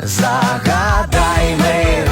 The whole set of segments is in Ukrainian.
Загадай мир,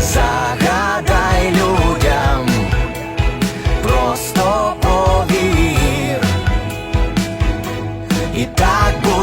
загадай людям, просто повір. І так буде.